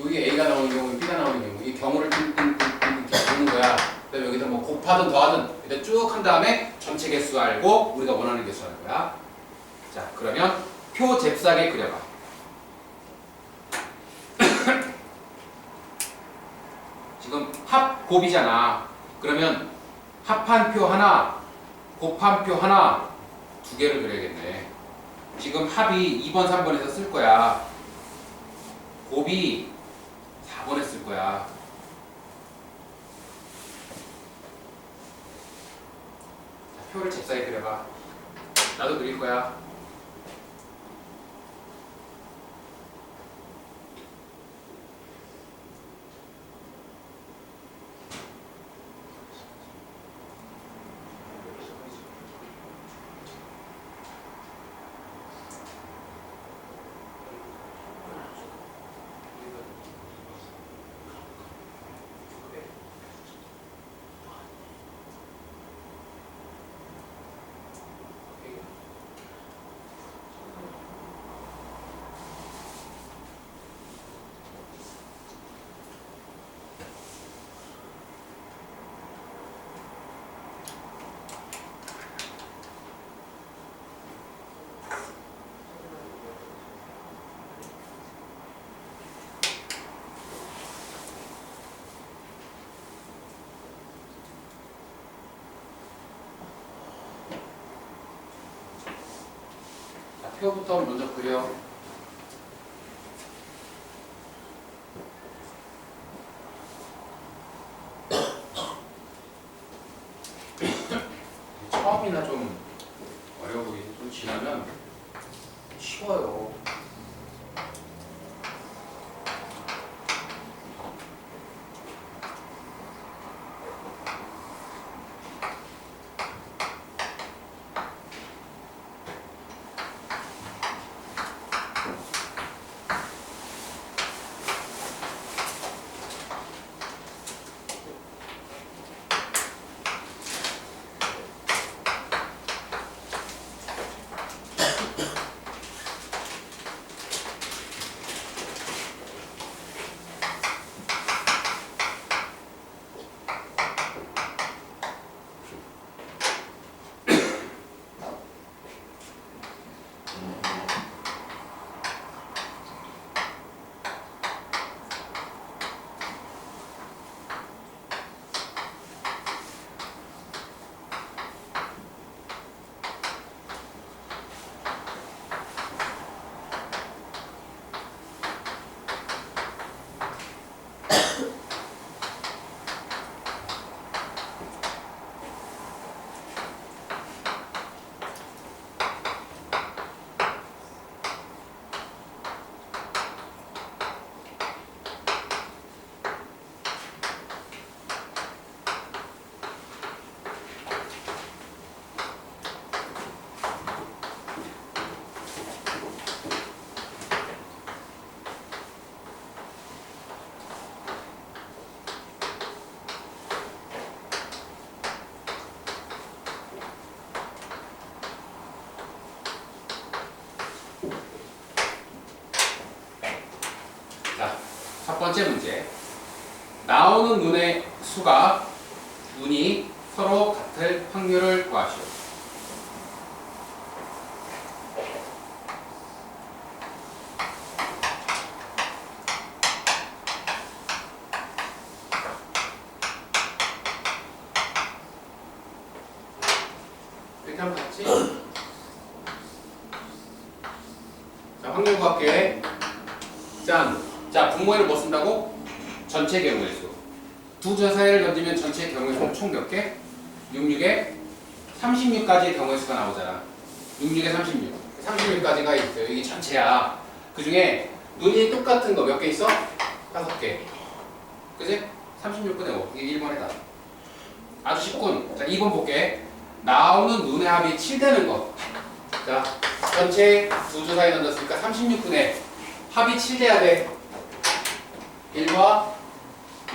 여기 A가 나오는 경우, B가 나오는 경우 이 경우를 띵띵띵띵 이렇게 보는 거야. 그다음에 여기다 뭐 곱하든 더하든 일단 쭉 한 다음에 전체 개수 알고 우리가 원하는 개수 하는 거야. 자 그러면 표 잽싸게 그려봐. 지금 합 곱이잖아. 그러면 합한 표 하나, 곱한 표 하나 두 개를 그려야겠네. 지금 합이 2번, 3번에서 쓸 거야. 곱이 4번에 쓸 거야. 자, 표를 잽싸게 그려봐. 나도 그릴 거야. 표부터 먼저 그려. 눈의 수가 눈이 서로 같을 확률을 구하시오. 이렇게 하면 같지? 자, 확률 구할게. 짠. 자, 분모에는 뭐 쓴다고? 전체 경우의 수. 두 줄 전체 경우의 수는 총몇 개? 66에 36까지의 경우의 수가 나오잖아. 66에 36. 36까지가 있어요. 이게 전체야. 그 중에 눈이 똑같은 거 몇 개 있어? 다섯 개. 그지? 36분의 5. 이게 1번의 답. 아주 쉽군. 자, 2번 볼게. 나오는 눈의 합이 7되는 거. 자, 전체 두줄 사이 던졌으니까 36분의 합이 7돼야 돼. 1과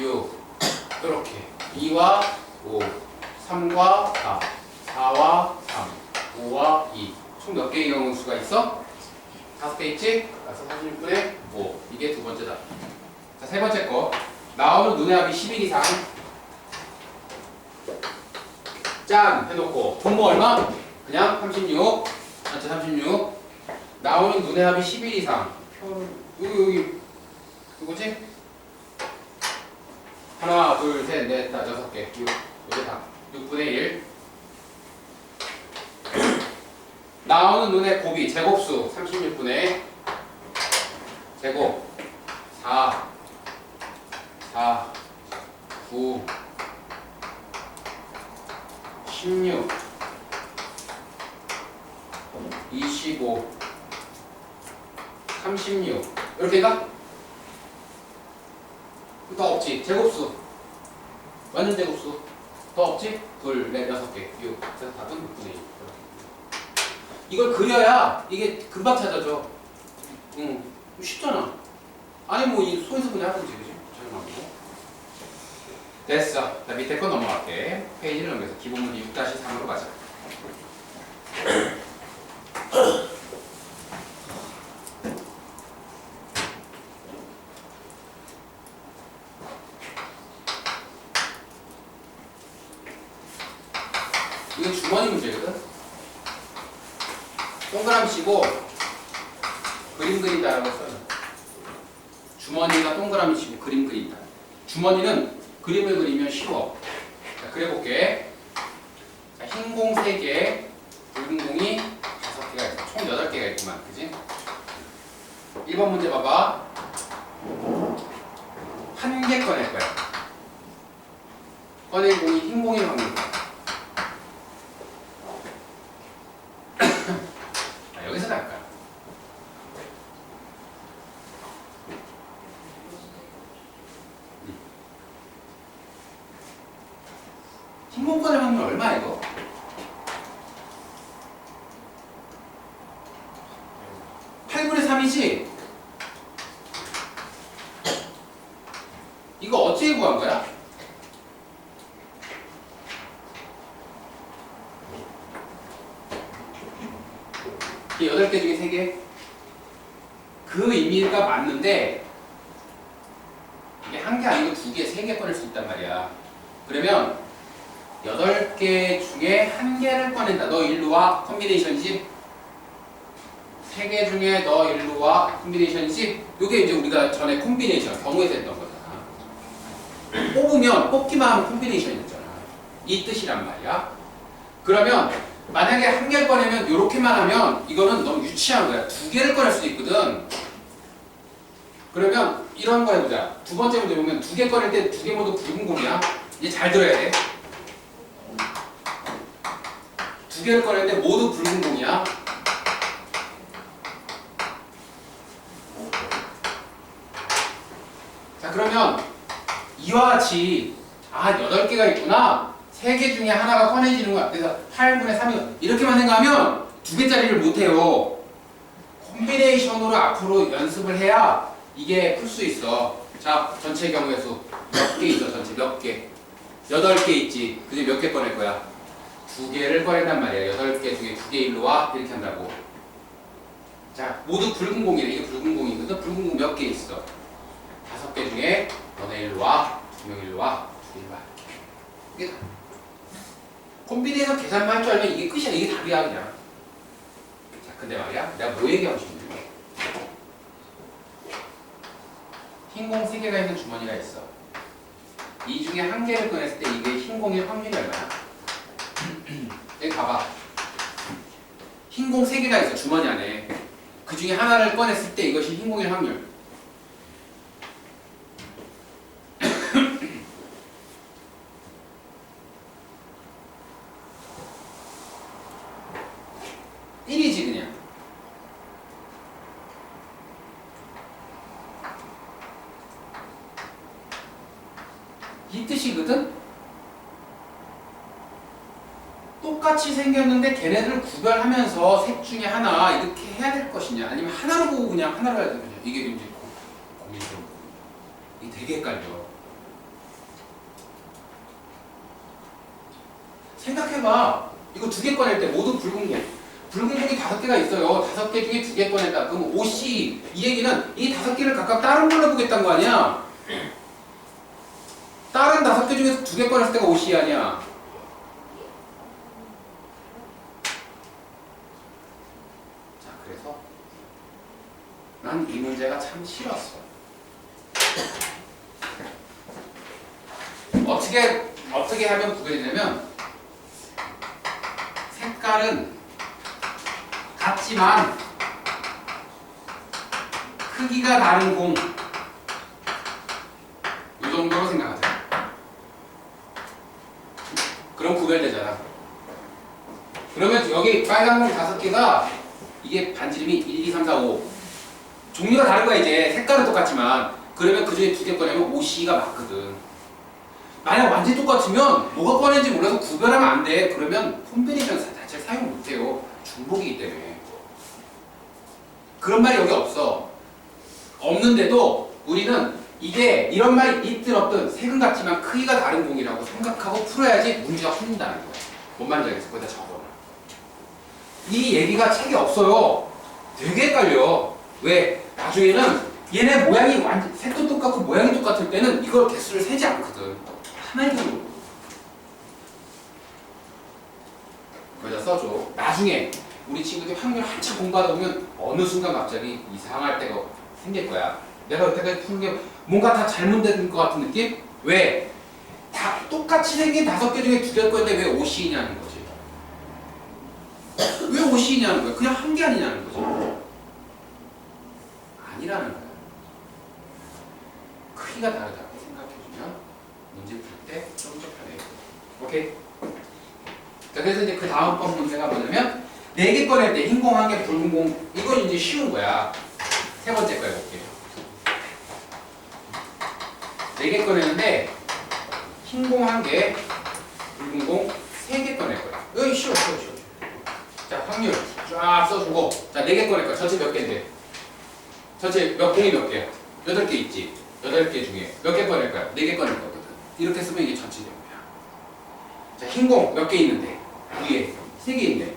6 이렇게 2와 5 3과 4 4와 3 5와 2 총 몇 개의 경우 수가 있어? 다섯 개 있지? 그래서 36분의 5 이게 두 번째다 자, 세 번째 거. 나오는 눈의 합이 11 이상. 짠! 해놓고. 분모 얼마? 그냥 36. 전체 36. 나오는 눈의 합이 11 이상. 여기, 여기. 이거지? 하나, 둘, 셋, 넷, 다 여섯 개. 6. 여기 다. 6분의 1. 나오는 눈의 곱이 제곱수 36분의 제곱 4 4 9 16 25 36 이렇게가? 더 없지 제곱수 완전 제곱수 더 없지? 둘, 넷, 여섯 개, 육 그래서 답은 6분의 1 이걸 그려야 이게 금방 찾아져 응 쉽잖아 아니 뭐이 손에서 그냥 하든지 그지? 자연하고. 됐어. 자 밑에 거 넘어갈게. 페이지를 넘겨서 기본 문제 6-3으로 가자 이건 주머니 문제거든 동그라미 치고 그림 그린다라고 써요 주머니가 동그라미 치고 그림 그린다 주머니는 그림을 그리면 쉬워. 자 그려볼게. 자, 흰 공 3개 붉은 공이 5개가 있어 총 8개가 있구만. 그지? 1번 문제 봐봐. 한 개 꺼낼 거야. 꺼낼 공이 흰 공일 확률 아, 여기서 날 거야 꺼낼 확률 얼마야 이거? 팔분의 3이지? 이거 어떻게 구한 거야? 이 여덟 개 중에 세 개? 그 의미가 맞는데 이게 한 개 아니고 두 개, 세 개 꺼낼 수 있단 말이야. 그러면 여덟 개 중에 한 개를 꺼낸다. 너 일로 와. 컴비네이션이지? 세개 중에 너 일로 와. 콤비네이션이지? 요게 이제 우리가 전에 콤비네이션 경우에서 했던 거잖아. 뽑으면 뽑기만 하면 콤비네이션이었잖아. 이 뜻이란 말이야. 그러면 만약에 한 개를 꺼내면 이렇게만 하면 이거는 너무 유치한 거야. 두 개를 꺼낼 수도 있거든. 그러면 이런 거 해보자. 두 번째 문제 보면 두 개 꺼낼 때 두 개 모두 붉은 공이야. 이제 잘 들어야 돼. 두 개를 때 모두 붉은 공이야. 자 그러면 이와 같이 아 여덟 개가 있구나. 세개 중에 하나가 꺼내지는 거야. 그래서 8분의 3이 이렇게만 생각하면 두 개짜리를 못 해요. 콤비네이션으로 앞으로 연습을 해야 이게 풀 수 있어. 자, 전체 경우의 수몇 개 있어, 전체 몇 개? 여덟 개 있지. 그중에 몇개 꺼낼 거야? 두 개를 꺼낸단 말이야. 여덟 개 중에 두 개 일로 와. 이렇게 한다고. 자, 모두 붉은 공이래. 이게 붉은 공이거든. 붉은 공 몇 개 있어? 다섯 개 중에 너네 일로 와. 두 명 일로 와. 두개 일로 와. 이게 다. 콤비네이션 계산만 할 줄 알면 이게 끝이야. 이게 답이야, 그냥. 자, 근데 말이야. 내가 뭐 얘기하고 싶은지. 흰공 3개가 있는 주머니가 있어. 이 중에 한 개를 꺼냈을 때 이게 흰 공일 확률이 얼마야? 여기 봐봐. 흰 공 3개가 있어, 주머니 안에. 그 중에 하나를 꺼냈을 때 이것이 흰 공일 확률. 일이지 그냥. 이 뜻이거든? 똑같이 생겼는데 걔네들을 구별하면서 셋 중에 하나 이렇게 해야 될 것이냐? 아니면 하나로 보고 그냥 하나로 해야 되느냐? 이게 이제 고- 고민스러운 거 이게 되게 헷갈려. 생각해봐. 이거 두 개 꺼낼 때 모두 붉은 공 붉은 공이 다섯 개가 있어요. 다섯 개 중에 두 개 꺼냈다. 그럼 5C 이 얘기는 이 다섯 개를 각각 다른 걸로 보겠다는 거 아니야? 다른 다섯 개 중에서 두 개 꺼냈을 때가 OC 아니야. 자, 그래서 난 이 문제가 참 싫었어. 어떻게 어떻게 하면 구별되냐면 색깔은 같지만 크기가 다른 공. 이 정도로 생각하자. 그럼 구별되잖아. 그러면 여기 빨간 공 다섯 개가 이게 반지름이 1, 2, 3, 4, 5. 종류가 다른 거야 이제 색깔은 똑같지만 그러면 그 중에 두 개 꺼내면 OC가 맞거든. 만약 완전히 똑같으면 뭐가 꺼낸지 몰라서 구별하면 안 돼. 그러면 콤비네이션 자체를 사용 못 해요. 중복이기 때문에. 그런 말이 여기 없어. 없는데도 우리는 이게 이런 말이 있든 없든 색은 같지만 크기가 다른 공이라고 생각하고 풀어야지 문제가 풀린다는 거야. 뭔 말인지 알겠어? 거기다 적어놔. 이 얘기가 책에 없어요. 되게 헷갈려. 왜? 나중에는 얘네 모양이 완전 색도 똑같고 모양이 똑같을 때는 이걸 개수를 세지 않거든. 하나의 경우. 거기다 써줘. 나중에 우리 친구들이 확률 한참 공부하다 보면 어느 순간 갑자기 이상할 때가 생길 거야. 내가 여태까지 푸는 게 뭔가 다 잘못된 것 같은 느낌? 왜? 다 똑같이 생긴 다섯 개 중에 두 개일 건데 왜 5C이냐는 거지. 왜 5C이냐는 거야. 그냥 한 개 아니냐는 거지. 아니라는 거야. 크기가 다르다고 생각해주면 문제 풀 때 좀 더 편해요. 오케이? 자, 그래서 이제 그 다음 번 문제가 뭐냐면 네 개 꺼낼 때 흰 공 한 개, 붉은 공 이건 이제 쉬운 거야. 세 번째 거 해볼게요. 네 개 꺼내는데 흰 공 한 개, 붉은 공 세 개 꺼낼 거야. 여기 쉬워, 쉬워, 쉬워. 자, 확률 쫙 써주고 자, 네 개 꺼낼 거야. 전체 몇 개인데? 전체 몇 공이 몇 개야? 여덟 개 있지. 여덟 개 중에 몇 개 꺼낼 거야? 네개 꺼낼 거거든. 이렇게 쓰면 이게 전체 경우야. 자, 흰 공 몇 개 있는데? 위에 세 개 있네.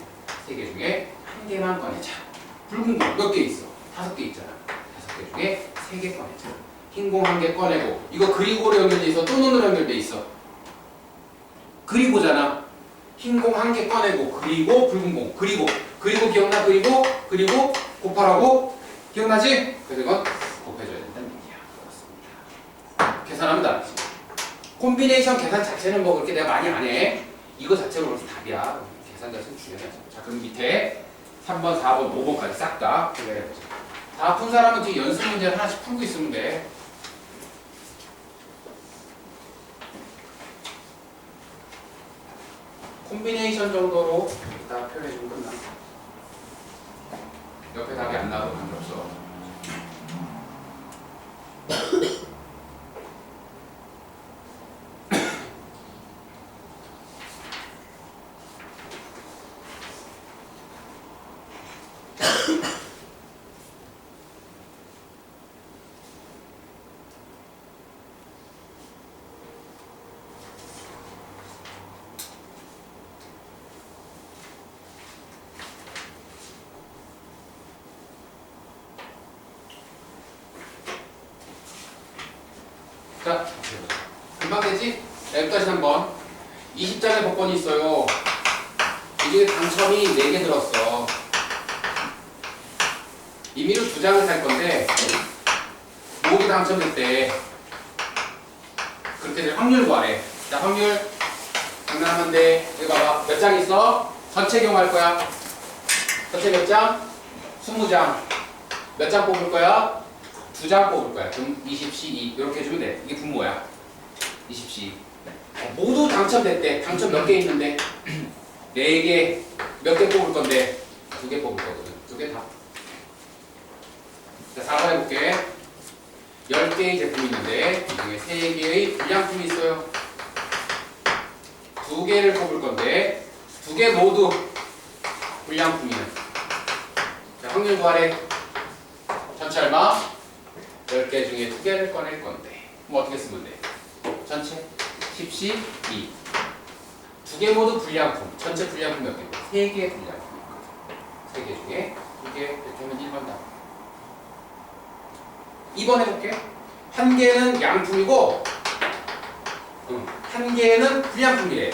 세 개 중에 한 개만 꺼내자. 붉은 공 몇 개 있어? 다섯 개 있잖아. 다섯 개 중에 세 개 꺼내자. 흰 공 한 개 꺼내고 이거 그리고로 연결돼 있어? 또 눈으로 연결돼 있어? 그리고잖아. 흰 공 한 개 꺼내고 그리고 붉은 공 그리고 그리고 기억나? 그리고 그리고 곱하라고 기억나지? 그래서 이건 곱해줘야 얘기야. 답이지. 콤비네이션 계산 자체는 뭐 그렇게 내가 많이 안 해. 이거 자체로 그래서 답이야. 계산 자체는 중요하지. 자, 그럼 밑에 3번, 4번, 5번까지 싹다 구별해보자. 다 푼 사람은 뒤에 연습 문제 하나씩 풀고 있으면 돼. 콤비네이션 정도로 다 표현해주면 끝나. 옆에 답이 안 나와도 관계없어. 자, 금방 되지? 여기까지 한번. 20장의 복권이 있어요. 이게 당첨이 4개 들었어. 임의로 두 장을 살 건데, 모두 당첨됐대. 그렇게 될 확률 구하래. 자, 확률. 장난하면 돼. 여기 봐봐. 몇 장 있어? 전체 경할 거야. 전체 몇 장? 20장. 몇 장 뽑을 거야? 두 장 뽑을 거야. 그럼 20, 2 이렇게 해주면 돼. 이게 분모야. 20, 2 모두 당첨됐대. 당첨 몇 개 있는데? 네 개. 몇 개 뽑을 건데? 두 개 뽑을 거거든. 두 개 다. 자, 4번 해볼게. 10개의 제품이 있는데, 이 중에 3개의 불량품이 있어요. 두 개를 뽑을 건데, 두 개 모두 불량품이야. 자, 확률 구하래. 전체 얼마? 10개 중에 두 개를 꺼낼 건데 그럼 어떻게 쓰면 돼? 전체 10시 2 두 개 모두 불량품 전체 불량품 몇 개? 세 개의 있거든 세개 중에 두개 이렇게 하면 1번 답 2번 해볼게 한 개는 양품이고 응. 한 개는 불량품이래.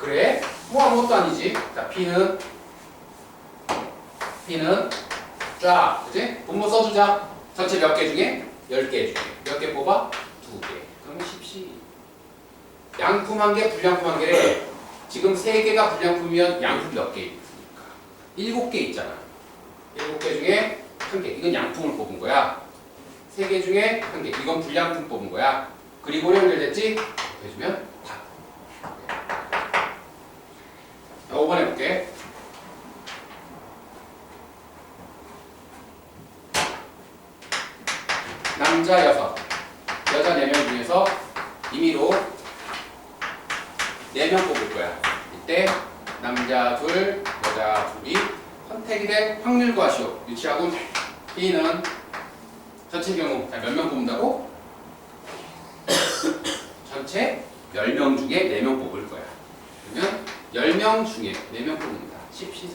그래? 뭐 아무것도 아니지. 자, B는 B는 쫙, 그지? 분모 써주자. 전체 몇 개 중에? 10개 중에. 몇 개 뽑아? 두 개. 그러면 10시. 양품 한 개, 불량품 한 개래. 지금 세 개가 불량품이면 양품 몇 개 있습니까? 일곱 개 있잖아. 일곱 개 중에 한 개. 이건 양품을 뽑은 거야. 세개 중에 한 개. 이건 불량품 뽑은 거야. 그리고 연결됐지? 해주면 답. 자, 5번 해볼게. 남자 여섯, 여자 네 명 중에서 임의로 네 명 뽑을 거야. 이때 남자 둘, 여자 둘이 선택이 될 확률 구하시오. 유치하고 B는 전체 경우 몇 명 뽑는다고? 전체 10명 중에 4명 뽑을 거야. 그러면 10명 중에 4명 뽑는다. 10시사.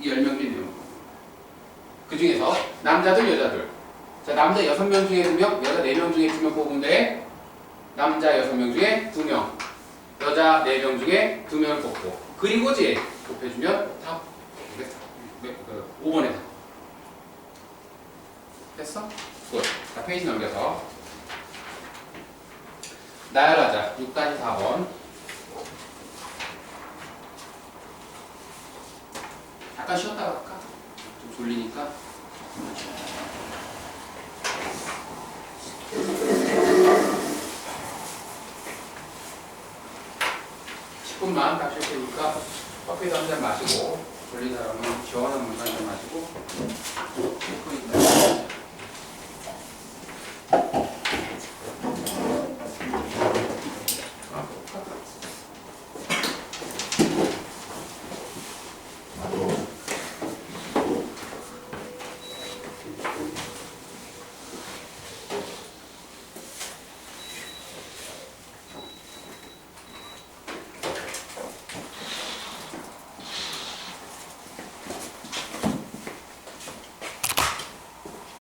이 10명 중에 4명 뽑는다. 그 중에서 남자들, 여자들. 자, 남자 6명 중에 2명, 여자 4명 중에 2명 뽑는데 남자 6명 중에 2명, 여자 4명 중에 2명을 뽑고 그리고지 곱해주면 답. 되겠어. 몇, 그 5번에 답. 됐어? 굿. 자, 페이지 넘겨서